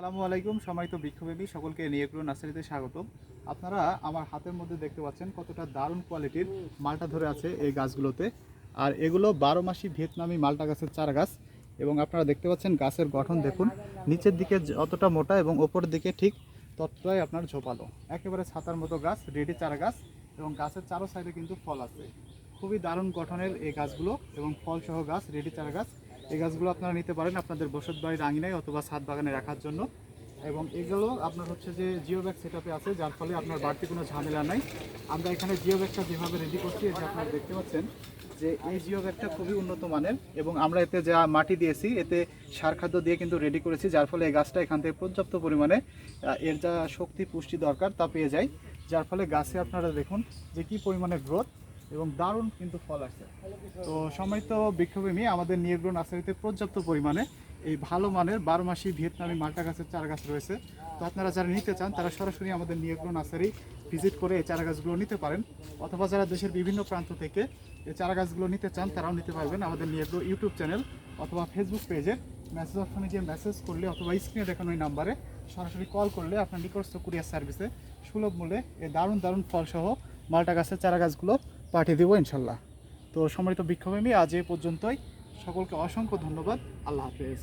আসসালামু আলাইকুম, সম্মানিত বৃক্ষপ্রেমী সকলকে নিয়ে নিয়েগ্রো নার্সারিতে স্বাগত আপনারা আমার হাতের মধ্যে দেখতে পাচ্ছেন কতটা দারুণ কোয়ালিটির মালটা ধরে আছে এই গাছগুলোতে। আর এগুলো বারো মাসি ভিয়েতনামি মালটা গাছের চারা গাছ এবং আপনারা দেখতে পাচ্ছেন গাছের গঠন দেখুন। নিচের দিকে যতটা মোটা এবং ওপরের দিকে ঠিক ততটাই আপনার ঝোপালো। একেবারে ছাতার মতো গাছ, রেডি চারা গাছ এবং গাছের চারো সাইডে কিন্তু ফল আছে। খুবই দারুণ গঠনের এই গাছগুলো এবং ফলসহ গাছ, রেডি চারা গাছ। এই গাছগুলো আপনারা নিতে পারেন আপনাদের বসত বাড়ির আঙিনায় অথবা ছাদ বাগানে রাখার জন্য। এবং এগুলো আপনার হচ্ছে যে জিও ব্যাগ সেট আছে, যার ফলে আপনার বাড়তি কোনো ঝামেলা নাই। আমরা এখানে জিও ব্যাগটা যেভাবে রেডি করছি যে আপনারা দেখতে পাচ্ছেন যে এই জিও ব্যাগটা খুবই উন্নত মানের এবং আমরা এতে যা মাটি দিয়েছি, এতে সার খাদ্য দিয়ে কিন্তু রেডি করেছি, যার ফলে এই গাছটা এখান থেকে পর্যাপ্ত পরিমাণে এর যা শক্তি পুষ্টি দরকার তা পেয়ে যায়। যার ফলে গাছে আপনারা দেখুন যে কি পরিমাণে গ্রোথ এবং দারুণ কিন্তু ফল আসছে। তো সম্মানিত বৃক্ষপ্রেমী আমাদের নির্গ্রো নার্সারিতে পর্যাপ্ত পরিমাণে এই ভালো মানের বারো মাসি ভিয়েতনামি মাল্টা গাছের চারা গাছ রয়েছে। তো আপনারা যারা নিতে চান, তারা সরাসরি আমাদের নির্গ্রো নার্সারি ভিজিট করে এই চারা গাছগুলো নিতে পারেন। অথবা যারা দেশের বিভিন্ন প্রান্ত থেকে এই চারা গাছগুলো নিতে চান, তারাও নিতে পারবেন আমাদের নির্গ্রো ইউটিউব চ্যানেল অথবা ফেসবুক পেজের মেসেজ অপশনে গিয়ে মেসেজ করলে অথবা স্ক্রিনে দেখানো এই নাম্বারে সরাসরি কল করলে আপনার নিকটস্থ কুরিয়ার সার্ভিসে সুলভ মূল্যে এই দারুণ দারুণ ফলসহ মাল্টা গাছের চারা গাছগুলো পাঠিয়ে দেবো ইনশাল্লাহ। তো সম্মানিত আমি আজ এ পর্যন্তই। সকলকে অসংখ্য ধন্যবাদ। আল্লাহ হাফেজ।